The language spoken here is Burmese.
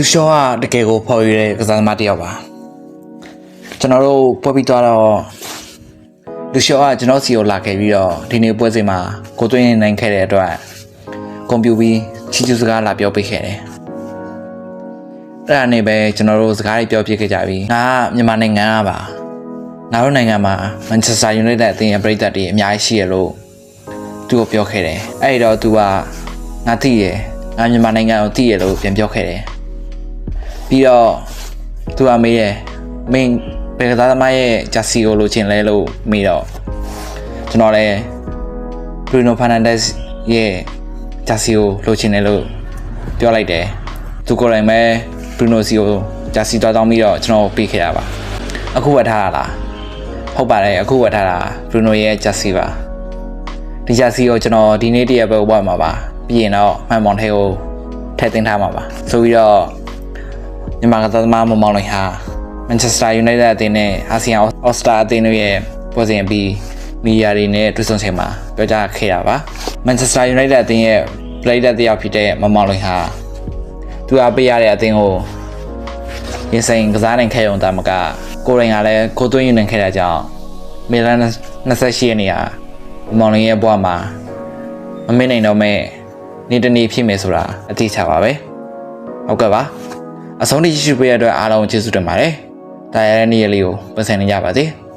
လူရှောကတကယ်ကိုဖော်ရတဲ့ကစားသမားတစ်ယောက်ပါကျွန်တော်တို့ပွဲပြီးသွားတော့လူရှောကကျွန်တော်စီကိုလာခဲ့ပြီးတော့ဒီနေ့ပွဲစဉ်မှာကိုသွင်းနိုင်ခဲ့တဲ့အတွက်ကွန်ပျူပြီးချီချူစကားလာပြောပေးခဲ့တယ်အဲ့ဒါနဲ့ပဲကျွန်တော်တို့စကားတွေပြောပြခဲ့ကြပြီငါကမြန်မာနိုင်ငံကပါငါတို့နိုင်ငံမှာမန်ချက်စတာယူနိုက်တက်အသင်းရဲ့ပြည်သက်တွေအများကြီးရှိရလို့သူ့ကိုပြောခဲ့တယ်အဲ့ဒီတော့သူကငါသိရငါမြန်မာနိုင်ငံကိုသိရလို့ပြန်ပြောခဲ့တယ် ပြီးတော့သူကမေးတယ်မင်းဘယ်ကစားသမားရဲ့ဂျာစီကိုလိုချင်လဲလို့မေးတော့ကျွန်တော်လည်း Bruno Fernandes ရဲ့ဂျာစီကိုလိုချင်တယ်လို့ပြောလိုက်တယ်သူကိုယ်တိုင်ပဲ Bruno စီကိုဂျာစီတောင်းတောင်းပြီးတော့ကျွန်တော်ပေးခဲ့ရပါအခုဝတ်ထားတာလားဟုတ်ပါတယ်အခုဝတ်ထားတာ Bruno ရဲ့ဂျာစီပါဒီဂျာစီကိုကျွန်တော်ဒီနေ့တည်းရပဲဝတ်မှာပါပြီးရင်တော့မှန်မောင်ထဲကိုထည့်သွင်းထားမှာပါဆိုပြီးတော့ မြန်မာကစားသမားမမောင်လွင်ဟာမန်ချက်စတာယူနိုက်တက်အသင်းနဲ့အာဆီယံအော်စတာအသင်းတို့ရဲ့ပွဲစဉ်အပြီးမီဒီယာတွေနဲ့တွေ့ဆုံချိန်မှာပြောကြားခဲ့တာပါမန်ချက်စတာယူနိုက်တက်အသင်းရဲ့ပလေးတက်တစ်ယောက်ဖြစ်တဲ့မမောင်လွင်ဟာသူအားပေးရတဲ့အသင်းကိုရင်ဆိုင်ကစားနိုင်ခဲ့ရုံတာမကကိုယ်တိုင်ကလည်းကိုသွင်းယူနိုင်ခဲ့တာကြောင့်မီလန်28ရက်နေ့ဟာမမောင်လွင်ရဲ့ဘဝမှာမမေ့နိုင်တော့မဲ့နေ့တစ်နေ့ဖြစ်မယ်ဆိုတာအတိအကျပါပဲဟုတ်ကဲ့ပါ အဆုံးထိရှိရှိပေးရတဲ့အတွက်အားလုံးကျေးဇူးတင်ပါတယ်။ဒါရတဲ့နေ့ရက်လေးကိုပတ်စံနေကြပါစေ။